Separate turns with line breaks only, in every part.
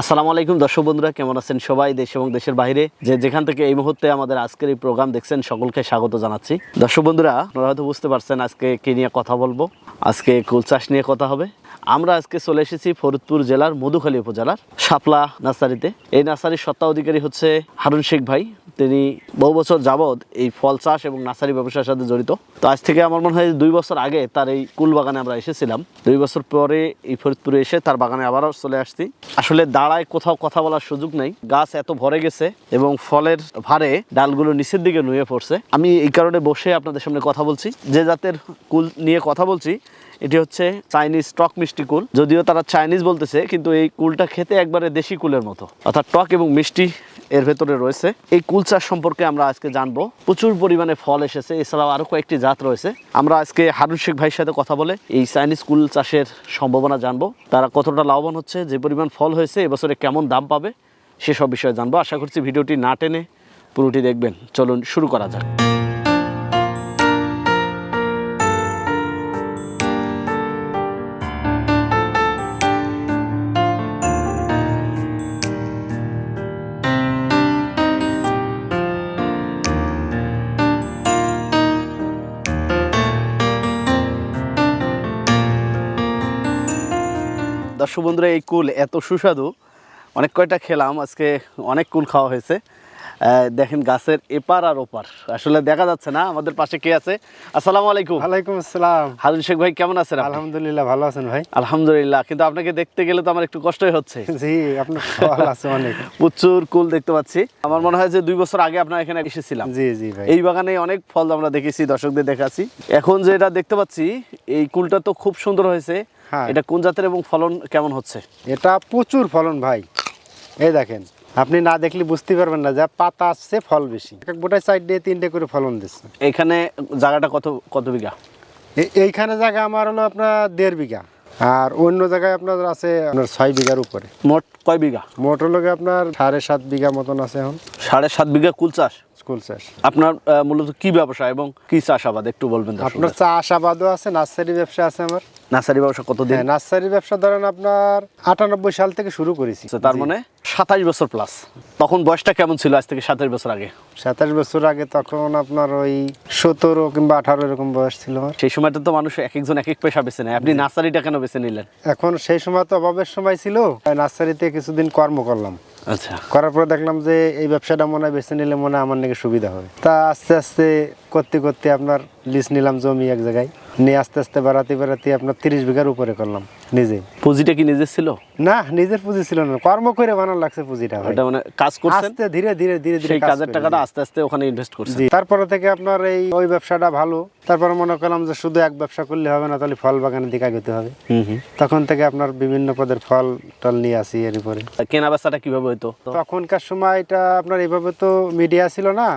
আসসালামু আলাইকুম দর্শক বন্ধুরা, কেমন আছেন সবাই দেশ এবং দেশের বাইরে? যে যেখান থেকে এই মুহূর্তে আমাদের আজকের এই প্রোগ্রাম দেখছেন, সকলকে স্বাগত জানাচ্ছি। দর্শক বন্ধুরা, আপনারা হয়তো বুঝতে পারছেন আজকে কে নিয়ে কথা বলব। আজকে কুল চাষ নিয়ে কথা হবে। আমরা আজকে চলে এসেছি ফরিদপুর জেলার মধুখালী উপজেলার শাপলা নার্সারিতে। এই নার্সারির সত্তা অধিকারী হচ্ছে হারুন শেখ ভাই। তিনি বহু বছর যাবৎ এই ফল চাষ এবং নার্সারি ব্যবসার সাথে জড়িত। তো আজ থেকে আমার মনে হয় দুই বছর আগে তার এই কুল বাগানে আমরা এসেছিলাম। দুই বছর পরে এই ফরিদপুরে এসে তার বাগানে আবারও চলে আসছি। আসলে দাঁড়ায় কোথাও কথা বলার সুযোগ নেই। গাছ এত ভরে গেছে এবং ফলের ভারে ডালগুলো নিচের দিকে নুয়ে পড়ছে। আমি এই কারণে বসে আপনাদের সামনে কথা বলছি। যে জাতের কুল নিয়ে কথা বলছি এটি হচ্ছে চাইনিজ টক মিষ্টি কুল। যদিও তারা চাইনিজ বলতেছে, কিন্তু এই কুলটা খেতে একবারে দেশি কুলের মতো। অর্থাৎ টক এবং মিষ্টি এর ভেতরে রয়েছে। এই কুল চাষ সম্পর্কে আমরা আজকে জানব। প্রচুর পরিমাণে ফল এসেছে, এছাড়াও আরও কয়েকটি জাত রয়েছে। আমরা আজকে হারুন শেখ ভাইয়ের সাথে কথা বলে এই চাইনিজ কুল চাষের সম্ভাবনা জানব। তারা কতটা লাভবান হচ্ছে, যে পরিমাণ ফল হয়েছে, এবছরে কেমন দাম পাবে, সেসব বিষয়ে জানব। আশা করছি ভিডিওটি না টেনে পুরোটি দেখবেন। চলুন শুরু করা যাক। দর্শক বন্ধুরা এই কুল এত সুস্বাদু। অনেক কয়টা খেলাম আজকে অনেক কুল খাওয়া হয়েছে। দেখেন গাছের এপার আর ওপার। আসলে দেখা যাচ্ছে না আমাদের পাশে কে আছে? আসসালামু আলাইকুম।
ওয়ালাইকুম আসসালাম।
হারুন শেখ ভাই কেমন আছেন
আলহামদুলিল্লাহ ভালো আছেন ভাই?
আলহামদুলিল্লাহ কিন্তু আপনাকে দেখতে গেলে তো আমার একটু কষ্টই হচ্ছে।
জি আপনার ফল আছে অনেক।
প্রচুর কুল দেখতে পাচ্ছি। আমার মনে হয় যে দুই বছর আগে আপনার এখানে এসেছিলাম।
জি জি ভাই।
এই বাগানে অনেক ফল আমরা দেখেছি দর্শকদের দেখাচ্ছি। এখন যেটা দেখতে পাচ্ছি এই কুলটা তো খুব সুন্দর হয়েছে।
হ্যাঁ।
এটা কোন জাতের এবং ফলন কেমন হচ্ছে?
এটা প্রচুর ফলন ভাই। এই দেখেন আপনি না দেখলে বুঝতে পারবেন না যা পাতা আসছে ফল বেশি। এক গোটায় সাইড দিয়ে তিনটে করে ফলন দিচ্ছে।
এখানে জায়গাটা কত কত বিঘা?
এইখানে জায়গা আমার হলো আপনার দেড় বিঘা। আর অন্য জায়গায় আপনার আছে আপনার ছয় বিঘার উপরে।
মোট কয় বিঘা?
মোট হলো আপনার সাড়ে সাত বিঘা মতন আছে এখন।
সাড়ে সাত বিঘা কুল চাষ?
চাষ
আপনার মূলত কি ব্যবসা এবং কি চাষাবাদ? একটু বলবেন
আপনার চাষাবাদও আছে নার্সারি ব্যবসা আছে আমার।
নার্সারি ব্যবসা কতদিন?
হ্যাঁ নার্সারি ব্যবসা ধরেন আপনার আটানব্বই সাল থেকে শুরু করেছি।
আচ্ছা, তার মানে সাতাশ বছর প্লাস তখন বয়সটা কেমন ছিল আজ থেকে সাতাশ বছর আগে?
সাতাশ বছর আগে তখন আপনার ওই সতেরো কিংবা আঠারো এরকম বয়স ছিল আমার।
সেই সময়টা তো মানুষ এক একজন এক এক পেশা বেছে নেয়। আপনি নার্সারিটা কেন বেছে নিলেন?
এখন সেই সময় তো অভাবের সময় ছিল। নার্সারিতে কিছুদিন কর্ম করলাম।
আচ্ছা।
করার পর দেখলাম যে এই ব্যবসাটা মনে হয় বেছে নিলে মনে হয় আমার নাকি সুবিধা হবে তা আস্তে আস্তে করতে করতে আপনার লিজ নিলাম জমি এক জায়গায়। নিয়ে আস্তে আস্তে বাড়াতে বাড়াতে আপনার তিরিশ বিঘার উপরে করলাম নিজে।
পুঁজিটা কি নিজের ছিল?
না নিজের পুঁজি ছিল না। কর্ম করে বানানো লাগছে পুঁজিটা।
এটা মানে কাজ করছেন?
আস্তে ধীরে ধীরে ধীরে ধীরে
সেই কাজের টাকাটা আস্তে আস্তে ওখানে ইনভেস্ট করছেন।
তারপরে থেকে আপনার এই ওই ব্যবসাটা ভালো। তারপরে মনে করলাম যে শুধু এক ব্যবসা করলে হবে না তাহলে ফল বাগানের দিকে আগাতে হবে। তখন থেকে আপনার বিভিন্ন পদের ফল টল নিয়ে আসি এর উপরে।
কেনা বেচাটা কীভাবে হইতো?
তখনকার সময়টা আপনার এইভাবে তো মিডিয়া ছিল না।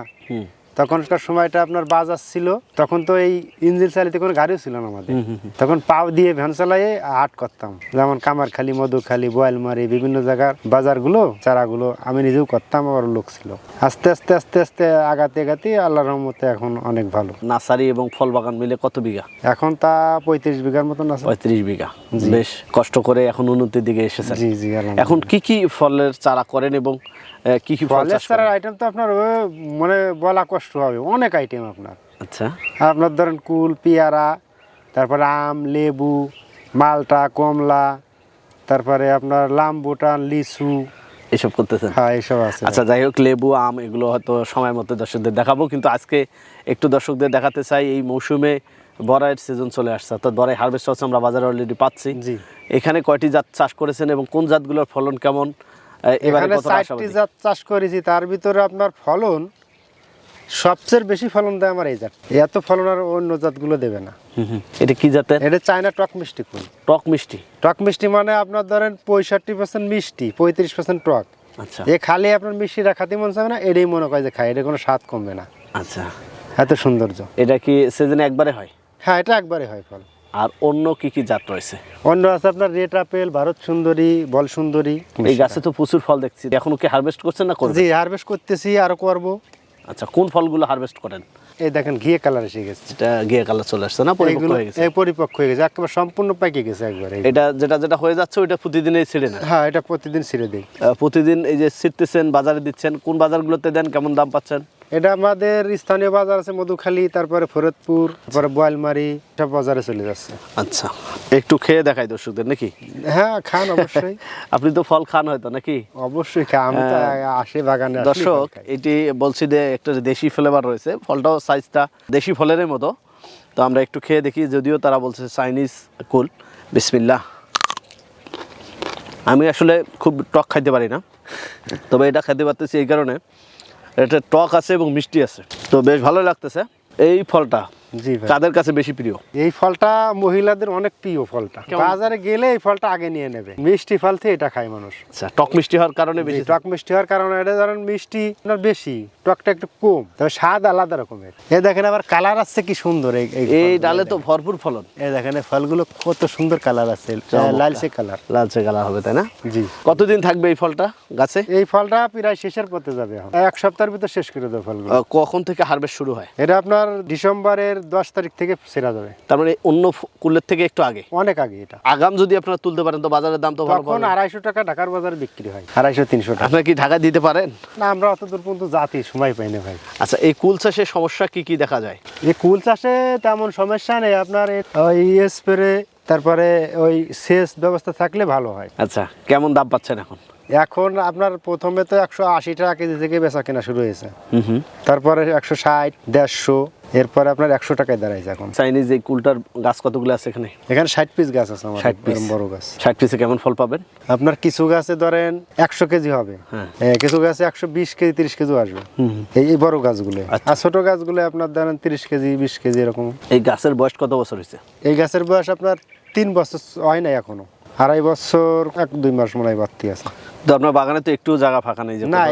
তখনকার সময়টা আপনার বাজার ছিল তখন তো এই ইঞ্জিন চালিত কোনো গাড়িও ছিল না আমাদের। তখন পাও দিয়ে ভ্যান চালাইয়ে হাট করতাম। যেমন কামারখালি মধুখালি বোয়ালমারি বিভিন্ন জায়গার বাজারগুলো চারাগুলো আমি নিজেও করতাম আমার লোক ছিল। আস্তে আস্তে আস্তে আস্তে আগাতে আগাতে আল্লাহর রহমতে এখন অনেক ভালো।
নার্সারি এবং ফল বাগান মিলে কত বিঘা?
এখন তা পঁয়ত্রিশ বিঘার মতন আছে।
পঁয়ত্রিশ বিঘা। বেশ কষ্ট করে এখন উন্নতির দিকে এসেছে
জি জি
এখন কি কি ফলের চারা করেন এবং কি কি ফল চাষ করেন?
আইটেম তো আপনার মানে বলা কষ্ট হবে অনেক আইটেম আপনার।
আচ্ছা।
আপনার ধরেন কুল পেয়ারা তারপরে আম লেবু মালটা কমলা তারপরে আপনার লাম্বুটান লিচু।
এসব করতেছেন?
হ্যাঁ এইসব আছে।
আচ্ছা যাই হোক লেবু আম এগুলো হয়তো সময় মতো দর্শকদের দেখাবো কিন্তু আজকে একটু দর্শকদের দেখাতে চাই এই মৌসুমে বড়াইয়ের সিজন চলে আসছে। অর্থাৎ বড়াই হারভেস্ট হচ্ছে আমরা বাজারে অলরেডি পাচ্ছি। এখানে কয়টি জাত চাষ করেছেন এবং কোন জাতগুলোর ফলন কেমন? এবারে
এখানে
কতটা
চারটি জাত চাষ করেছি তার ভিতরে আপনার ফলন সবচেয়ে বেশি ফলন দেয় আমার এই জাত। এত ফলন আর অন্য জাতগুলো দেবে না।
এটা কি জাতের?
এটা চায়না টক মিষ্টি কুল
টক মিষ্টি।
টক মিষ্টি মানে আপনার ধরেন পঁয়ষট্টি পার্সেন্ট মিষ্টি পঁয়ত্রিশ পার্সেন্ট টক।
আচ্ছা।
এ খালি আপনার মিষ্টিটা খাতে মন চাবে না এটাই মনে করে যে খায় এটা কোনো স্বাদ কমবে না।
আচ্ছা।
এত সৌন্দর্য।
এটা কি সিজনে একবারে হয়?
হ্যাঁ এটা একবারে হয় ফল।
আর অন্য কি কি জাত রয়েছে?
অন্য আছে আপনার রেড আপেল ভারত সুন্দরী বল সুন্দরী।
এই গাছে তো প্রচুর ফল দেখছি। এখনও কি হারভেস্ট করছেন না করবেন?
জি হারভেস্ট করতেছি আরও করব।
আচ্ছা কোন ফলগুলো হারভেস্ট করেন?
এই দেখেন ঘিয়ে কালার এসে গেছে।
এটা গিয়ে কালার চলে আসছে না? পরিপক্ক হয়ে গেছে?
এই পরিপক্ক হয়ে গেছে একেবারে সম্পূর্ণ পাকে গেছে একবারে।
এটা যেটা যেটা হয়ে যাচ্ছে ওইটা প্রতিদিনই ছিঁড়ে না
হ্যাঁ এটা প্রতিদিন ছিঁড়ে দিই
প্রতিদিন এই যে ছিটতেছেন বাজারে দিচ্ছেন কোন বাজারগুলোতে দেন কেমন দাম পাচ্ছেন?
এটা আমাদের স্থানীয় বাজার আছে মধুখালী তারপরে ফরিদপুর তারপরে বোয়ালমারি সব বাজারে চলে যাচ্ছে।
আচ্ছা একটু খেয়ে দেখাই দর্শকদের নাকি?
হ্যাঁ খান অবশ্যই।
আপনি তো ফল খান হয়তো নাকি?
অবশ্যই খান আমি তো আসি বাগানে
দর্শক এটি বলছি যে একটা দেশি ফ্লেভার রয়েছে ফলটাও সাইজটা দেশি ফলের মতো। তো আমরা একটু খেয়ে দেখি যদিও তারা বলছে চাইনিজ কুল। বিসমিল্লাহ। আমি আসলে খুব টক খাইতে পারি না তবে এটা খাইতে পারতেছি এই কারণে। এটা টক আছে এবং মিষ্টি আছে। তো বেশ ভালো লাগতেছে। এই ফলটা
জি ভাই।
কাদের কাছে বেশি প্রিয়?
এই ফলটা মহিলাদের অনেক প্রিয় ফলটা। বাজারে গেলে এই ফলটা আগে নিয়ে নেবে। মিষ্টি ফল থেকে এটা খায় মানুষ।
আচ্ছা টক মিষ্টি হওয়ার কারণে বেশি
টক মিষ্টি হওয়ার কারণে এটা ধরেন মিষ্টি আপনার বেশি টকটা একটু কম তবে স্বাদ আলাদা রকমের। এই দেখেন আবার কালার আসছে কি সুন্দর এই
ডালে তো ভরপুর ফলন।
এই দেখেন এই ফলগুলো কত সুন্দর কালার আছে লালচে কালার।
লালচে কালার হবে তাই না?
জি।
কতদিন থাকবে এই ফলটা গাছে?
এই ফলটা প্রায় শেষের পথে যাবে এক সপ্তাহের ভিতর শেষ করে দেবে ফলগুলো।
কখন থেকে হারভেস্ট শুরু হয়?
এটা আপনার ডিসেম্বরের দশ তারিখ থেকে ছেড়া যাবে।
তার মানে অন্য কুলের থেকে একটু আগে?
অনেক আগে এটা।
আগাম যদি আপনারা তুলতে পারেন তো বাজারের দাম তো ভালো
তখন আড়াইশো টাকা ঢাকার বাজারে বিক্রি হয়। আড়াইশো তিনশো টাকা।
আপনারা কি ঢাকা দিতে পারেন?
না আমরা অত দূর পর্যন্ত জাতি সময় পাই না ভাই।
আচ্ছা এই কুল চাষের সমস্যা কি কি দেখা যায়?
এই কুল চাষে তেমন সমস্যা নেই। আপনার স্প্রে তারপরে ওই সেচ ব্যবস্থা থাকলে ভালো হয়।
আচ্ছা কেমন দাম পাচ্ছেন এখন?
এখন আপনার প্রথমে তো একশো আশি টাকা কেজি থেকে বেচা কেনা শুরু হয়েছে। তারপরে একশো ষাট দেড়শো এরপরে আপনার একশো টাকায় দাঁড়াইছে এখন।
চাইনিজ এই কুলটার গাছ কতগুলো আছে এখানে?
এখানে ষাট পিস গাছ আছে আমার
60 piece।
বড় গাছ।
ষাট পিসে কেমন ফল পাবেন?
আপনার কিছু গাছে ধরেন একশো কেজি হবে।
হ্যাঁ।
কিছু গাছে একশো বিশ কেজি তিরিশ কেজি আসবে। এই বড় গাছগুলো।
আচ্ছা।
আর ছোট গাছগুলো আপনার ধরেন তিরিশ কেজি বিশ কেজি এরকম।
এই গাছের বয়স কত বছর হয়েছে?
এই গাছের বয়স আপনার তিন বছর হয় নাই এখনও। আড়াই বছর এক দুই মাস মনে হয় বাড়তি আছে।
তো আপনার বাগানে তো একটু জায়গা ফাঁকা নেই যে
না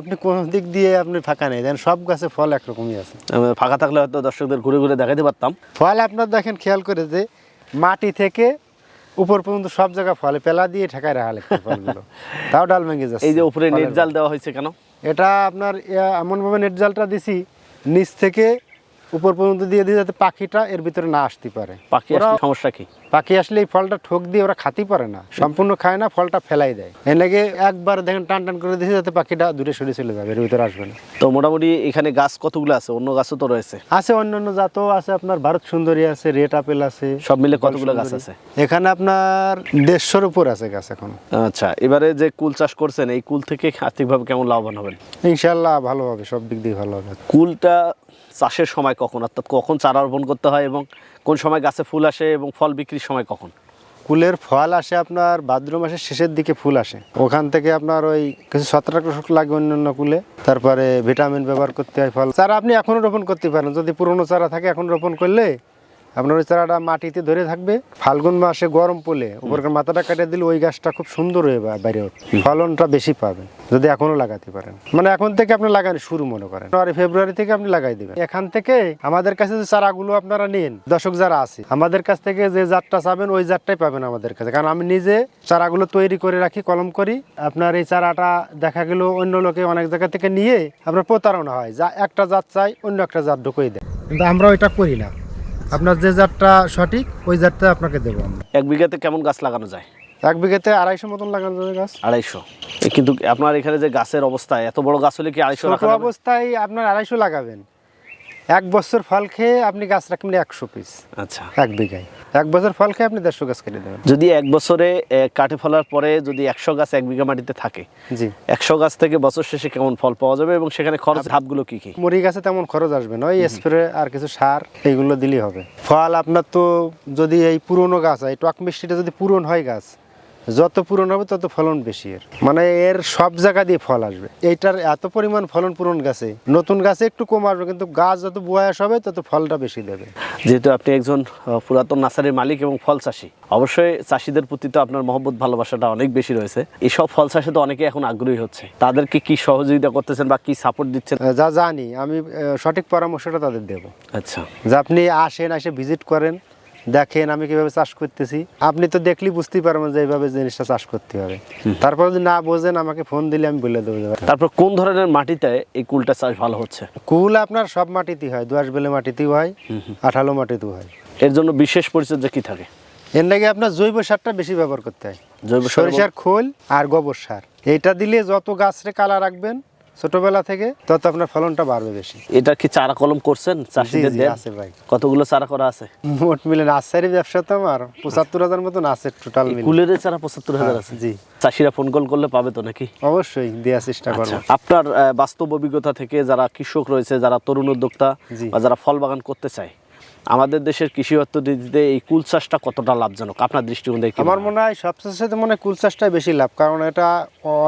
আপনি কোন দিক দিয়ে আপনি ফাঁকা নেই। দেন সব গাছে ফল একরকমই আছে।
ফাঁকা থাকলে হয়তো দর্শকদের ঘুরে ঘুরে দেখাতে পারতাম।
ফল আপনার দেখেন খেয়াল করে যে মাটি থেকে উপর পর্যন্ত সব জায়গা ফলে পেলা দিয়ে ঠেকায় রাখা ফলগুলো। তাও ডাল ভেঙে যাচ্ছে
এই যে উপরে নেট জাল দেওয়া হয়েছে কেন?
এটা আপনার এমনভাবে নেট জালটা দিছি নিচ থেকে উপর পর্যন্ত দিয়ে দিয়ে যাতে পাখিটা এর ভিতরে না আসতে পারে।
পাখি সমস্যা কি?
পাখি আসলে এই ফলটা ঠোক দিয়ে ওরা খাতেই পারে না। সম্পূর্ণ খায় না ফলটা ফেলাই দেয়। এর লাগে একবার দেখেন টান টান করে দিয়েছে যাতে পাখিটা দূরে সরে চলে যাবে এর ভিতরে আসবে না।
তো মোটামুটি এখানে গাছ কতগুলো আছে? অন্য গাছও তো রয়েছে।
আছে অন্যান্য জাতও আছে আপনার ভারত সুন্দরী আছে রেড আপেল আছে।
সব মিলে কতগুলো গাছ আছে?
এখানে আপনার দেড়শোর উপর আছে গাছ এখন।
আচ্ছা এবারে যে কুল চাষ করছেন এই কুল থেকে আর্থিকভাবে কেমন লাভবান হবেন?
ইনশাল্লাহ ভালো হবে সব দিক দিয়ে ভালো হবে।
কুলটা চাষের সময় কখন? অর্থাৎ কখন চারা রোপণ করতে হয় এবং কোন সময় গাছে ফুল আসে এবং ফল বিক্রির সময় কখন?
কুলের ফল আসে আপনার ভাদ্র মাসের শেষের দিকে ফুল আসে। ওখান থেকে আপনার ওই কিছু ছত্রাকনাশক লাগে অন্যান্য কুলে, তারপরে ভিটামিন ব্যবহার করতে হয় ফল। চারা আপনি এখনও রোপণ করতে পারেন। যদি পুরনো চারা থাকে, এখন রোপণ করলে আপনার ওই চারাটা মাটিতে ধরে থাকবে ফাল্গুন মাসে গরম পড়লে উপরকার মাথাটা কেটে দিলে ওই গাছটা খুব সুন্দর হয়ে বাইরে ওঠে। ফলনটা বেশি পাবেন যদি এখনও লাগাতে পারেন। মানে এখন থেকে আপনি লাগানো শুরু মনে করেন। জানুয়ারি ফেব্রুয়ারি থেকে আপনি লাগাই দেবেন। এখান থেকে আমাদের কাছে যে চারাগুলো আপনারা নিন দর্শক যারা আছে আমাদের কাছ থেকে যে জাতটা চাবেন ওই জাতটাই পাবেন আমাদের কাছে। কারণ আমি নিজে চারাগুলো তৈরি করে রাখি কলম করি। আপনার এই চারাটা দেখা গেল অন্য লোকে অনেক জায়গা থেকে নিয়ে আপনার প্রতারণা হয়। যা একটা জাত চাই অন্য একটা জাত ঢুকিয়ে দেয়। কিন্তু আমরা ওইটা করি না। আপনার যে জাতটা সঠিক ওই জাতটা আপনাকে দেবো আমরা।
এক বিঘাতে কেমন গাছ লাগানো যায়?
এক বিঘাতে আড়াইশো মতন লাগানো যাবে গাছ।
আড়াইশো। কিন্তু আপনার এখানে যে গাছের অবস্থা এত বড় গাছ হলে কি আড়াইশো
অবস্থায় আপনার আড়াইশো লাগাবেন। এক বছর ফল খেয়ে আপনি গাছ রাখবেন একশো পিস
আচ্ছা।
এক বিঘায়। এক বছর ফল খেয়ে আপনি দেড়শো গাছ কেটে দেবেন।
যদি এক বছরে কাঠে ফলার পরে যদি একশো গাছ এক বিঘা মাটিতে থাকে
জি।
একশো গাছ থেকে বছর শেষে কেমন ফল পাওয়া যাবে এবং সেখানে খরচ ধাপগুলো কি কি?
মুড়ি গাছে তেমন খরচ আসবে না ওই স্প্রে আর কিছু সার এইগুলো দিলেই হবে। ফল আপনার তো যদি এই পুরনো গাছ হয় টক মিষ্টিটা যদি পুরন হয় গাছ যত পূরণ হবে তত ফলন বেশি এর। মানে এর সব জায়গা দিয়ে ফল আসবে। এইটার এত পরিমাণ ফলন পূরণ গাছে নতুন গাছে একটু কম আসবে কিন্তু গাছ যত বয়স হবে তত ফলটা বেশি দেবে।
যেহেতু আপনি একজন পুরাতন নার্সারির মালিক এবং ফল চাষি অবশ্যই চাষিদের প্রতি তো আপনার মহব্বত ভালোবাসাটা অনেক বেশি রয়েছে। এইসব ফল চাষে তো অনেকে এখন আগ্রহী হচ্ছে। তাদেরকে কি সহযোগিতা করতেছেন বা কি সাপোর্ট দিচ্ছেন?
যা জানি আমি সঠিক পরামর্শটা তাদের দেবো।
আচ্ছা।
যে আপনি আসেন এসে ভিজিট করেন দেখেন আমি কীভাবে চাষ করতেছি। আপনি তো দেখলেই বুঝতেই পারবেন যে এইভাবে জিনিসটা চাষ করতে হবে। তারপর যদি না বোঝেন আমাকে ফোন দিলে আমি বলে দেবো।
তারপর কোন ধরনের মাটিতে এই কুলটা চাষ ভালো হচ্ছে?
কুল আপনার সব মাটিতেই হয় দোয়াশ বেলে মাটিতেই হয় আঠালো মাটিতেও হয়।
এর জন্য বিশেষ পরিচর্যা কি থাকে?
এর নাকি আপনার জৈব সারটা বেশি ব্যবহার করতে হয়।
জৈব
সরিষার খোল আর গোবর সার। এইটা দিলে যত গাছরে কালা রাখবেন ছোটবেলা থেকে তত আপনার ফলনটা বাড়বে বেশি।
এটা কি চারা কলম করছেন চাষিদের দেন?
আছে ভাই।
কতগুলো চারা করা আছে?
মোট মিলে নার্সারি ব্যবসা তো আমার পঁচাত্তর হাজার মতন আছে টোটাল মিলে।
কুলের চারা পঁচাত্তর হাজার আছে?
জি।
চাষিরা ফোন কল করলে পাবে তো নাকি?
অবশ্যই দেওয়ার চেষ্টা করব।
আচ্ছা আপনার বাস্তব অভিজ্ঞতা থেকে যারা কৃষক রয়েছে যারা তরুণ উদ্যোক্তা বা যারা ফল বাগান করতে চায় আমাদের দেশের কৃষি অর্থনীতিতে এই কুল চাষটা কতটা লাভজনক? আপনার দৃষ্টিকোণ থেকে
আমার
মনে হয়?
সবচেয়ে সাথে মনে কুল চাষটাই বেশি লাভ কারণ এটা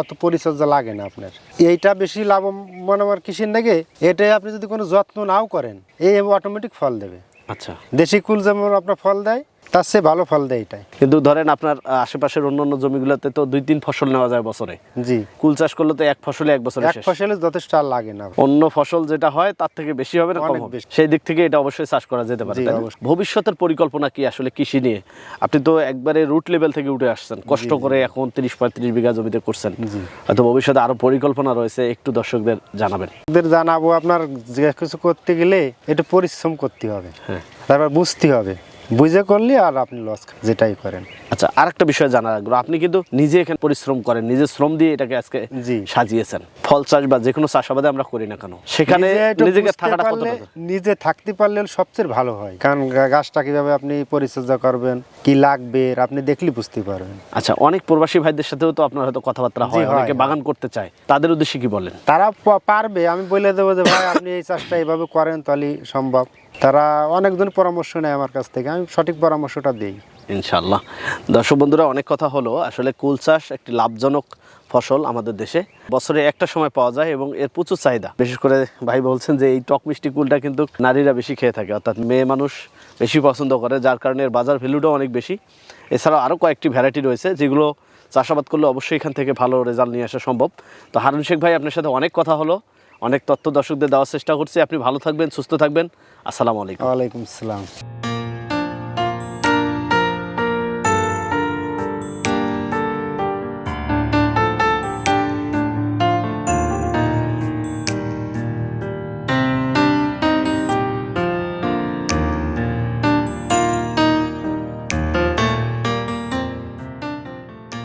অত পরিচর্যা লাগে না আপনার। এইটা বেশি লাভ মানে আমার কৃষির নাকি এটাই আপনি যদি কোনো যত্ন নাও করেন এই অটোমেটিক ফল দেবে।
আচ্ছা।
দেশি কুল যেমন আপনার ফল দেয় তার চেয়ে ভালো ফল দেয় এটাই।
কিন্তু ধরেন আপনার আশেপাশের অন্যান্য জমিগুলোতে তো দুই তিন ফসল নেওয়া যায় বছরে।
জি।
কুল চাষ করলে তো এক ফসলে এক বছরে
এক ফসলে যথেষ্ট আর লাগে না।
অন্য ফসল যেটা হয় তার থেকে বেশি হবে না কম হবে। সেই দিক থেকে এটা অবশ্যই চাষ করা যেতে পারে। ভবিষ্যতের পরিকল্পনা কি আসলে কৃষি নিয়ে? আপনি তো একবারে রুট লেভেল থেকে উঠে আসছেন কষ্ট করে এখন তিরিশ পঁয়ত্রিশ বিঘা জমিতে করছেন। হয়তো ভবিষ্যতে আরও পরিকল্পনা রয়েছে একটু দর্শকদের জানাবেন।
জানাব আপনার যে কিছু করতে গেলে একটু পরিশ্রম করতে হবে।
হ্যাঁ।
তারপর বুঝতে হবে। বুঝে করলে আর আপনি লস যেটাই করেন।
আচ্ছা আরেকটা বিষয় জানা আগ্রহ আপনি কিন্তু নিজে এখানে পরিশ্রম করেন নিজে শ্রম দিয়ে এটাকে আজকে
জি।
সাজিয়েছেন। ফল চাষ বা যে কোনো চাষাবাদে আমরা করি না কেন? সেখানে নিজেকে থাকাটা কতটা
নিজে থাকতে পারলে সবচেয়ে ভালো হয়। কারণ গাছটা কীভাবে আপনি পরিচর্যা করবেন কি লাগবে আপনি দেখলে বুঝতে পারবেন।
আচ্ছা অনেক প্রবাসী ভাইদের সাথেও তো আপনার হয়তো কথাবার্তা হয় অনেকে বাগান করতে চায়। তাদের উদ্দেশ্যে কি বলেন?
তারা পারবে। আমি বলে দেবো যে ভাই আপনি এই চাষটা এইভাবে করেন তাহলে সম্ভব। তারা অনেকজন পরামর্শ নেয় আমার কাছ থেকে। আমি সঠিক পরামর্শটা দিই।
ইনশাল্লাহ দর্শক বন্ধুরা অনেক কথা হলো। আসলে কুল চাষ একটি লাভজনক ফসল আমাদের দেশে। বছরে একটা সময় পাওয়া যায় এবং এর প্রচুর চাহিদা। বিশেষ করে ভাই বলছেন যে এই টক মিষ্টি কুলটা কিন্তু নারীরা বেশি খেয়ে থাকে অর্থাৎ মেয়ে মানুষ বেশি পছন্দ করে যার কারণে এর বাজার ভ্যালুটাও অনেক বেশি। এছাড়াও আরও কয়েকটি ভ্যারাইটি রয়েছে যেগুলো চাষাবাদ করলে অবশ্যই এখান থেকে ভালো রেজাল্ট নিয়ে আসা সম্ভব। তো হারুন শেখ ভাই আপনার সাথে অনেক কথা হলো। অনেক তথ্য দর্শকদের দেওয়ার চেষ্টা করছি। আপনি ভালো থাকবেন সুস্থ থাকবেন। আসসালামু আলাইকুম।
ওয়ালাইকুম আসসালাম।